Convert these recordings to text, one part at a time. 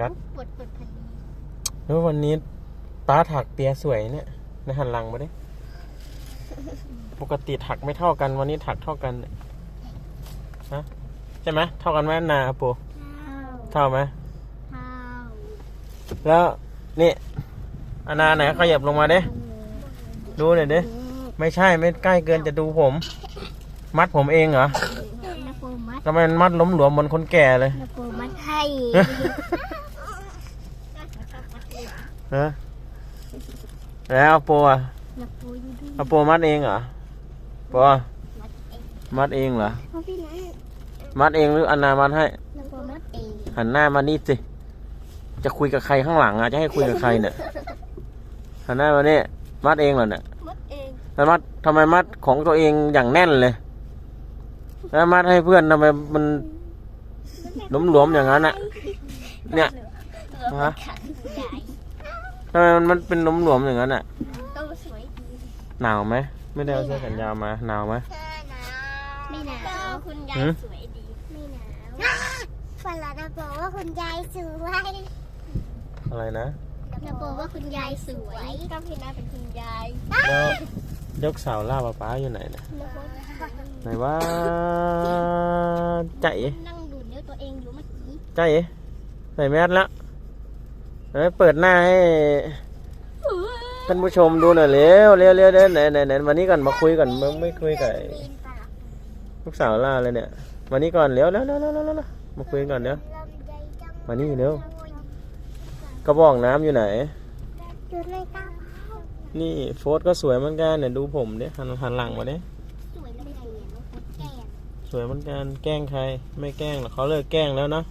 กัดปวดปวดพันนี้แล้ววันนี้ป้าถักเปียสวยเนี่ยในหันหลังมาดิปกติถักไม่เท่ากัน วันนี้ถักเท่ากันเนี่ยฮะใช่ไหมเท่ากันไหมนาปูเท่าเท่าไหมเท่าแล้วนี่อานาไหนขยับลงมาดิดูหน่อยดิไม่ใช่ไม่ใกล้เกินจะดูผม มัดผมเองเหรอนาโปมัดทำไมมันมัดล้มหลวมเหมือนคนแก่เลยนาโปมัดให้ ฮะแล้วเอาโปอะนาโปอยู่ด้วยเอาโปมัดเองเหรอโปอะมัดเองเหรอเพราะพี่นะมัดเองหรืออานามัดให้นาโปมัดเองหันหน้ามานี่สิ จะคุยกับใครข้างหลังอะ จะให้คุยกับใครเนี่ยหันหน้ามานี่มัดเองเหรอเนี่ยมัดเองแล้วมัดทำไมมัดของตัวเองอย่างแน่นเลย แล้วมัดให้เพื่อนทำไมมันหลวมๆอย่างนั้นอะ เนี่ยฮะ ขันใหญ่ ทำไมมันมันเป็นหลวมๆอย่างนั้นอะโตสวยดีหนาวไหม ไม่ได้เอาเสื้อแขนยาวมา หนาวไหมไม่หนาวคุณยายหืม สวยดี ไม่หนาวฝรั่งนาโปว่าคุณยายสวยอะไรนะนาโปว่าคุณยายสวยก็พี่นาเป็นคุณยายแล้วยกเสาล่าป้าป้าอยู่ไหนเนี่ยนาโปไหนว่าใจนั่งดูดนิ้วตัวเองอยู่เมื่อกี้ใจใส่แมสแล้ว เดี๋ยวเปิดหน้าให้ท่านผู้ชมดูหน่อยเร็วเร็วเร็วเร็วไหนไหนไหนวันนี้ก่อนมาคุยก่อนมึงไม่คุยกับลูกสาวล่าเลยเนี่ยวันนี้ก่อนเร็วเร็วเร็วเร็วเร็วเร็วมาคุยก่อนเร็วมานี่เร็วกระบอกน้ำอยู่ไหนดูเลยค่ะนี่โฟสก็สวยเหมือนกันเนี่ยดูผมเนี่ยหันหันหลังมาเนี่ยสวยเหมือนกันแกล้งใคร ไม่แกล้งหรอกเขาเลิกแกล้งแล้วเนาะ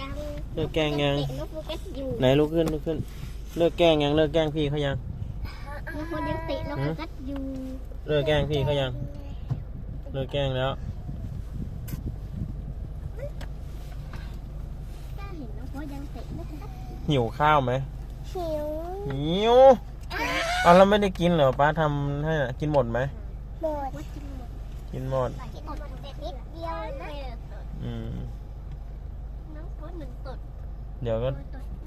ยัง เลิกแกล้งยังเตะน้องโฟกัสอยู่ไหนลุกขึ้นลุกขึ้น เลิกแกล้งยังเลิกแกล้งพี่เขายังน้องโฟยังเตะน้องโฟกัสอยู่เลิกแกล้งพี่เขายัง เลิกแกล้งแล้วถ้าเห็นน้องโฟยังเตะน้องโฟกัสหิวข้าวไหมหิวหิวเอาแล้วไม่ได้กินเหรอป้าทำให้น่ะกินหมดไหม หมดว่ากินหมด กินหมดกินหมดแต่นิดเดียวนะ อืม น้องโฟหนึ่งตด เดี๋ยวก็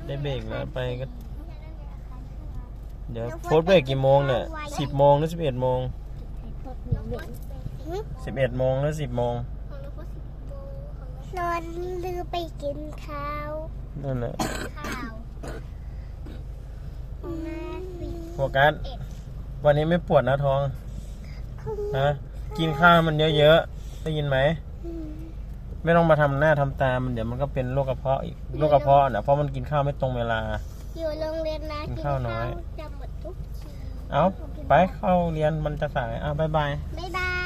ได้เบรกแล้วไปก็ เดี๋ยวโพสต์เบรกกี่โมงเนี่ยสิบโมงหรือสิบเอ็ดโมงตดเหนียวเหม็นสิบเอ็ดโมงหรือสิบโมงของน้องโฟสิบโมงนอนลือไปกินข้าวนั่นแหละข้าวของแม่สิโฟกัสวันนี้ไม่ปวดนะท้อง ฮะ กินข้าวมันเยอะๆ ได้ยินไหม ไม่ต้องมาทำหน้าทำตา มันเดี๋ยวมันก็เป็นโรคกระเพาะอีกโรคกระเพาะนะเพราะมันกินข้าวไม่ตรงเวลา อยู่โรงเรียนนะกินข้าวน้อย จะหมดทุกทีเอาไปเข้าเรียนมันจะสายเอาบายบาย บ๊ายบายบ๊ายบายบ๊ายบายนับบ๊ายบาย